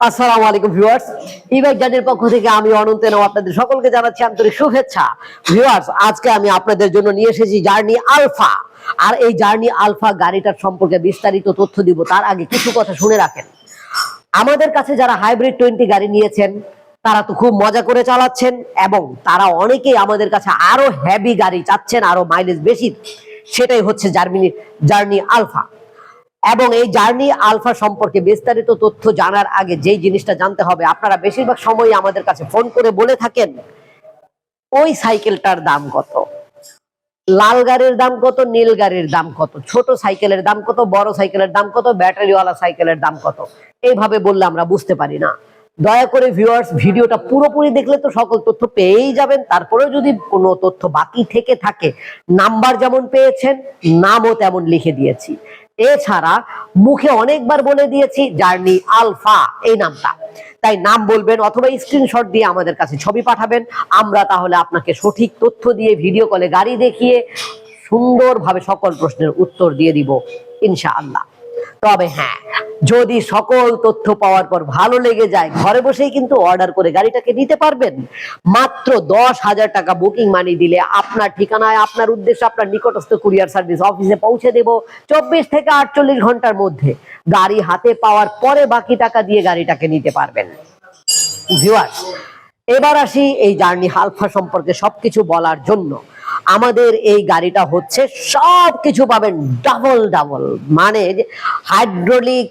আসসালামু আলাইকুম viewers. E-bike জাজের পক্ষ থেকে আমি অনন্ত আপনাদের সকলকে জানাচ্ছি আন্তরিক শুভেচ্ছা। ভিউয়ার্স, আজকে আমি আপনাদের জন্য নিয়ে এসেছি জার্নি আলফা আর এই জার্নি আলফা গাড়িটার সম্পর্কে বিস্তারিত তথ্য দিব, তার আগে কিছু কথা শুনে রাখেন। আমাদের কাছে যারা হাইব্রিড টোয়েন্টি গাড়ি নিয়েছেন, তারা তো খুব মজা করে চালাচ্ছেন এবং তারা অনেকেই আমাদের কাছে আরও হেভি গাড়ি চাচ্ছেন, আরও মাইলেজ বেশি। সেটাই হচ্ছে জার্মিনি জার্নি আলফা এবং এই জার্নি আলফা সম্পর্কে বিস্তারিত তথ্য জানার আগে যেই জিনিসটা জানতে হবে, আপনারা বেশিরভাগ সময় আমাদের কাছে ফোন করে বলে থাকেন, ওই সাইকেলটার দাম কত? লাল গাড়ির দাম কত, নীল গাড়ির দাম কত? ছোট সাইকেলের দাম কত, বড় সাইকেলের দাম কত, ব্যাটারিওয়ালা সাইকেলের দাম কত? এইভাবে বললে আমরা বুঝতে পারি না। দয়া করে ভিউয়ার্স ভিডিওটা পুরোপুরি দেখলে তো সকল তথ্য পেয়েই যাবেন, তারপরেও যদি কোনো তথ্য বাকি থেকে থাকে, নাম্বার যেমন পেয়েছেন, নামও তেমন লিখে দিয়েছি। এছাড়া মুখে অনেকবার বলে দিয়েছি জার্নি আলফা, এই নামটা। তাই নাম বলবেন অথবা স্ক্রিনশট দিয়ে আমাদের কাছে ছবি পাঠাবেন। আমরা তাহলে আপনাকে সঠিক তথ্য দিয়ে ভিডিও কলে গাড়ি দেখিয়ে সুন্দরভাবে সকল প্রশ্নের উত্তর দিয়ে দিব, ইনশাআল্লাহ। তবে হ্যাঁ যদি সকল তথ্য পাওয়ার পর ভালো লেগে যায়, ঘরে বসেই কিন্তু অর্ডার করে গাড়িটাকে নিতে পারবেন। মাত্র দশ হাজার টাকা বুকিং মানি দিলে আপনার ঠিকানায়, আপনার উদ্দেশ্যে আপনার নিকটস্থ কুরিয়ার সার্ভিস অফিসে পৌঁছে দেব চব্বিশ থেকে আটচল্লিশ ঘণ্টার মধ্যে। গাড়ি হাতে পাওয়ার পরে বাকি টাকা দিয়ে গাড়িটাকে নিতে পারবেন। এবার আসি এই জার্নি হালফা সম্পর্কে সবকিছু বলার জন্য। আমাদের এই গাড়িটা হচ্ছে সবকিছু পাবেন ডাবল ডাবল মানে হাইড্রোলিক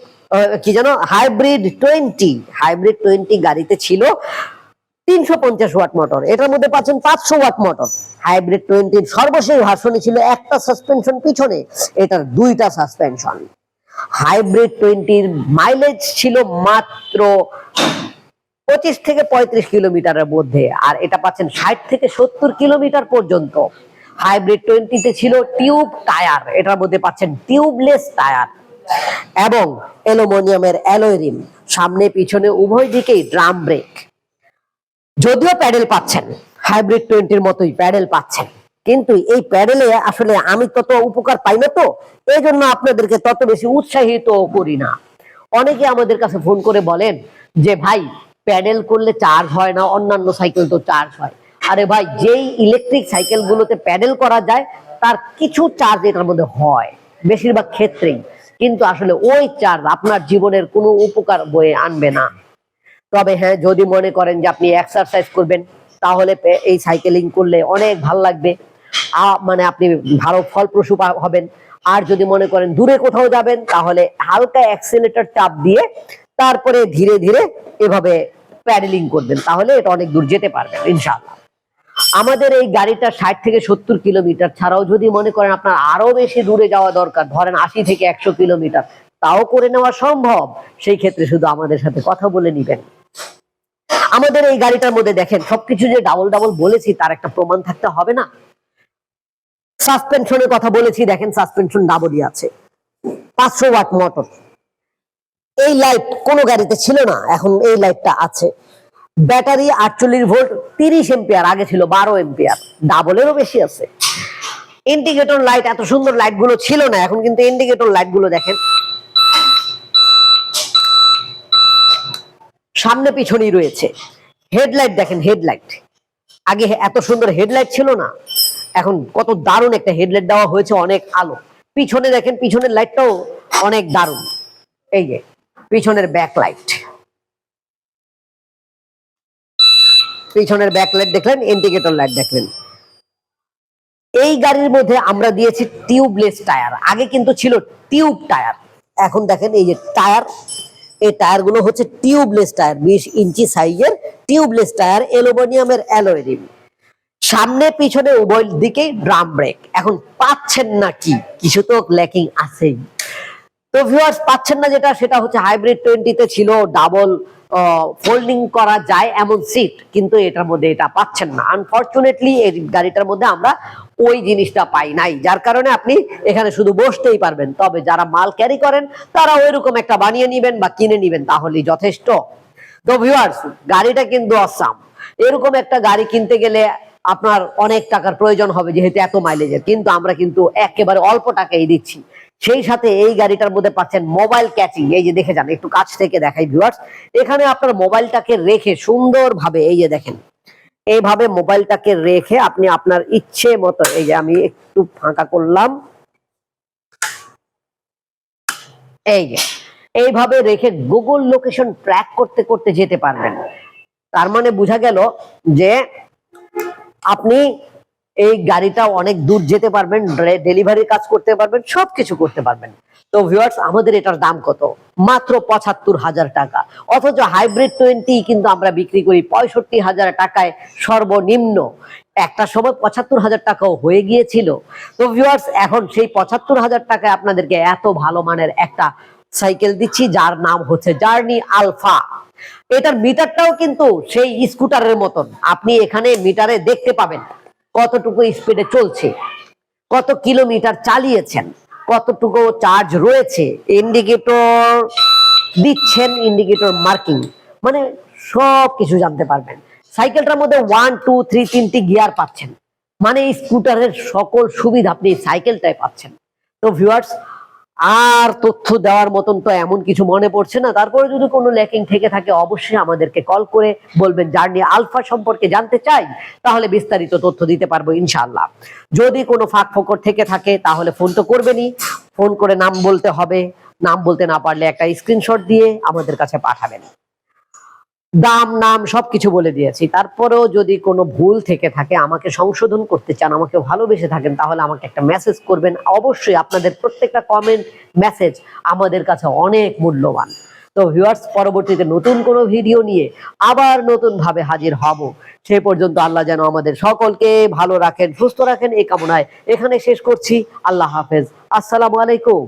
কি জানো? হাইব্রিড টোয়েন্টি হাইব্রিড টোয়েন্টি গাড়িতে ছিল তিনশো পঞ্চাশ ওয়াট মোটর। এটার মধ্যে পাচ্ছেন পাঁচশো ওয়াট মোটর। হাইব্রিড টোয়েন্টির সর্বশেষ ভার্সনে ছিল একটা সাসপেনশন পিছনে, এটার দুইটা সাসপেনশন হাইব্রিড টোয়েন্টির মাইলেজ ছিল মাত্র পঁচিশ থেকে পঁয়ত্রিশ কিলোমিটারের মধ্যে, আর এটা পাচ্ছেন ষাট থেকে সত্তর কিলোমিটার পর্যন্ত। হাইব্রিড টোয়েন্টিতে ছিল টিউব টায়ার এটার মধ্যে পাচ্ছেন টিউবলেস টায়ার এবং অ্যালুমিনিয়ামের অ্যালয় রিম, সামনে পিছনে উভয় দিকেই ড্রাম ব্রেক। যদিও প্যাডেল পাচ্ছেন, হাইব্রিড টোয়েন্টির মতোই প্যাডেল পাচ্ছেন, কিন্তু এই প্যাডেলে আসলে আমি তত উপকার পাই না তো এই জন্য আপনাদেরকে তত বেশি উৎসাহিত করি না। অনেকে আমাদের কাছে ফোন করে বলেন যে, ভাই, প্যাডেল করলে চার্জ হয় না, অন্যান্য সাইকেল তো চার্জ হয়। আরে ভাই, যেই ইলেকট্রিক সাইকেল গুলোতে প্যাডেল করা যায়, তার কিছু চার্জ এটার মধ্যে হয়, বেশিরভাগ ক্ষেত্রেই। কিন্তু আসলে ওই চার্জ আপনার জীবনের কোনো উপকার বয়ে আনবে না। তবে হ্যাঁ যদি মনে করেন যে আপনি এক্সারসাইজ করবেন, তাহলে এই সাইকেলিং করলে অনেক ভালো লাগবে। আ- মানে আপনি ভালো ফলপ্রসূ হবেন। আর যদি মনে করেন দূরে কোথাও যাবেন, তাহলে হালকা অ্যাক্সিলেটর চাপ দিয়ে তারপরে ধীরে ধীরে এভাবে প্যাডেলিং করবেন। তাহলে এটা অনেক দূর যেতে পারবেন, ইনশাআল্লাহ। আমাদের এই গাড়িটা ষাট থেকে সত্তর কিলোমিটার ছাড়াও যদি মনে করেন আপনার আরও বেশি দূরে যাওয়া দরকার, ধরেন আশি থেকে একশো কিলোমিটার, তাও করে নেওয়া সম্ভব। সেই ক্ষেত্রে শুধু আমাদের সাথে কথা বলে নিবেন। আমাদের এই গাড়িটার মধ্যে দেখেন, সবকিছু যে ডাবল ডাবল বলেছি, তার একটা প্রমাণ থাকতে হবে না। সাসপেনশনের কথা বলেছি, দেখেন সাসপেনশন ডাবলই আছে। পাঁচশো ওয়াট মোটর। এই লাইট কোনো গাড়িতে ছিল না, এখন এই লাইটটা আছে। ব্যাটারি আটচল্লিশ ভোল্ট, তিরিশ এম্পিয়ার আগে ছিল বারো এম্পিয়ার ডাবলেরও বেশি আছে। ইন্ডিকেটর লাইট এত সুন্দর লাইটগুলো ছিল না, এখন কিন্তু ইন্ডিকেটর লাইটগুলো দেখেন। সামনে পিছনেই রয়েছে। হেডলাইট দেখেন হেডলাইট আগে এত সুন্দর হেডলাইট ছিল না। এখন কত দারুণ একটা হেডলাইট দেওয়া হয়েছে, অনেক আলো। পিছনে দেখেন, পিছনের লাইটটাও অনেক দারুণ। এই যে, পিছনের ব্যাক লাইট পিছনের ব্যাক লাইট দেখলেন ইন্ডিকেটর লাইট দেখলেন। এই গাড়ির মধ্যে আমরা দিয়েছি টিউবলেস টায়ার আগে কিন্তু ছিল টিউব টায়ার এখন দেখেন এই যে টায়ার এই টায়ারগুলো হচ্ছে টিউবলেস টায়ার বিশ ইঞ্চি সাইজের টিউবলেস টায়ার অ্যালুমিনিয়ামের অ্যালয় রিম সামনে, পিছনে, উভয় দিকেই ড্রাম ব্রেক এখন পাচ্ছেন না কি? কিছু তো ল্যাকিং আছেই তো ভিউয়ার্স পাচ্ছেন না যেটা, সেটা হচ্ছে হাইব্রিড টোয়েন্টিতে ছিল ডাবল ফোল্ডিং করা যায় এমন সিট কিন্তু এটার মধ্যে এটা পাচ্ছেন না। আনফরচুনেটলি এই গাড়িটার মধ্যে আমরা ওই জিনিসটা পাই নাই, যার কারণে আপনি এখানে শুধু বসতেই পারবেন। তবে যারা মাল ক্যারি করেন তারা ওইরকম একটা বানিয়ে নিবেন বা কিনে নিবেন, তাহলেই যথেষ্ট। তো ভিউয়ার্স গাড়িটা কিন্তু অসাম এরকম একটা গাড়ি কিনতে গেলে আপনার অনেক টাকার প্রয়োজন হবে, যেহেতু এত মাইলেজের কিন্তু আমরা কিন্তু একেবারে অল্প টাকাই দিচ্ছি। সেই সাথে এই গাড়িটার মধ্যে পাচ্ছেন মোবাইল ক্যাচিং এই যে দেখে যান, একটু কাছ থেকে দেখাই ভিউয়ার্স এখানে আপনার মোবাইলটাকে রেখে সুন্দরভাবে, এই যে দেখেন, এইভাবে মোবাইলটাকে রেখে আপনি আপনার ইচ্ছে মতো, এই যে আমি একটু ফাঁকা করলাম। এই যে, এইভাবে রেখে গুগল লোকেশন ট্র্যাক করতে করতে যেতে পারবেন। তার মানে বোঝা গেল যে আপনি এই গাড়িটা অনেক দূর যেতে পারবেন ডেলিভারি কাজ করতে পারবেন, সবকিছু করতে পারবেন। তো ভিউয়ার্স আমাদের এটার দাম কত? মাত্র পঁচাত্তর হাজার টাকা। অথচ হাইব্রিড টোয়েন্টি কিন্তু আমরা বিক্রি করি পঁয়ষট্টি হাজার টাকায় সর্বনিম্ন। একটা সময় পঁচাত্তর হাজার টাকাও হয়ে গিয়েছিল। তো ভিউয়ার্স এখন সেই পঁচাত্তর হাজার টাকায় আপনাদেরকে এত ভালো মানের একটা সাইকেল দিচ্ছি, যার নাম হচ্ছে জার্নি আলফা এটার মিটারটাও কিন্তু সেই স্কুটারের মতন। আপনি এখানে মিটারে দেখতে পাবেন। কতটুকু স্পিডে চলছে, কত কিলোমিটার চালিয়েছেন, কতটুকু চার্জ রয়েছে ইন্ডিকেটর দিচ্ছেন ইন্ডিকেটর মার্কিং মানে সব কিছু জানতে পারবেন। সাইকেলটার মধ্যে ওয়ান টু থ্রি তিনটি গিয়ার পাচ্ছেন মানে এই স্কুটারের সকল সুবিধা আপনি সাইকেলটাই পাচ্ছেন। তো ভিউয়ার্স আর তথ্য দেওয়ার মতন তো এমন কিছু মনে পড়ছে না। তারপরে যদি কোনো ল্যাকিং থেকে থাকে, অবশ্যই আমাদেরকে কল করে বলবেন। জার্নি আলফা সম্পর্কে জানতে চাই, তাহলে বিস্তারিত তথ্য দিতে পারব ইনশাআল্লাহ। যদি কোনো ফাঁক ফোকর থেকে থাকে, তাহলে ফোন তো করবেনই। ফোন করে নাম বলতে হবে। নাম বলতে না পারলে একটা স্ক্রিনশট দিয়ে আমাদের কাছে পাঠাবেন। দাম, নাম সবকিছু বলে দিয়েছি। তারপরেও যদি কোনো ভুল থেকে থাকে, আমাকে সংশোধন করতে চান, আমাকে ভালোবেসে থাকেন, তাহলে আমাকে একটা মেসেজ করবেন। অবশ্যই আপনাদের প্রত্যেকটা কমেন্ট মেসেজ আমাদের কাছে অনেক মূল্যবান। তো ভিউয়ার্স পরবর্তীতে নতুন কোনো ভিডিও নিয়ে আবার নতুনভাবে হাজির হব। সে পর্যন্ত আল্লাহ যেন আমাদের সকলকে ভালো রাখেন, সুস্থ রাখেন, এই কামনায় এখানে শেষ করছি। আল্লাহ হাফেজ। আসসালামু আলাইকুম।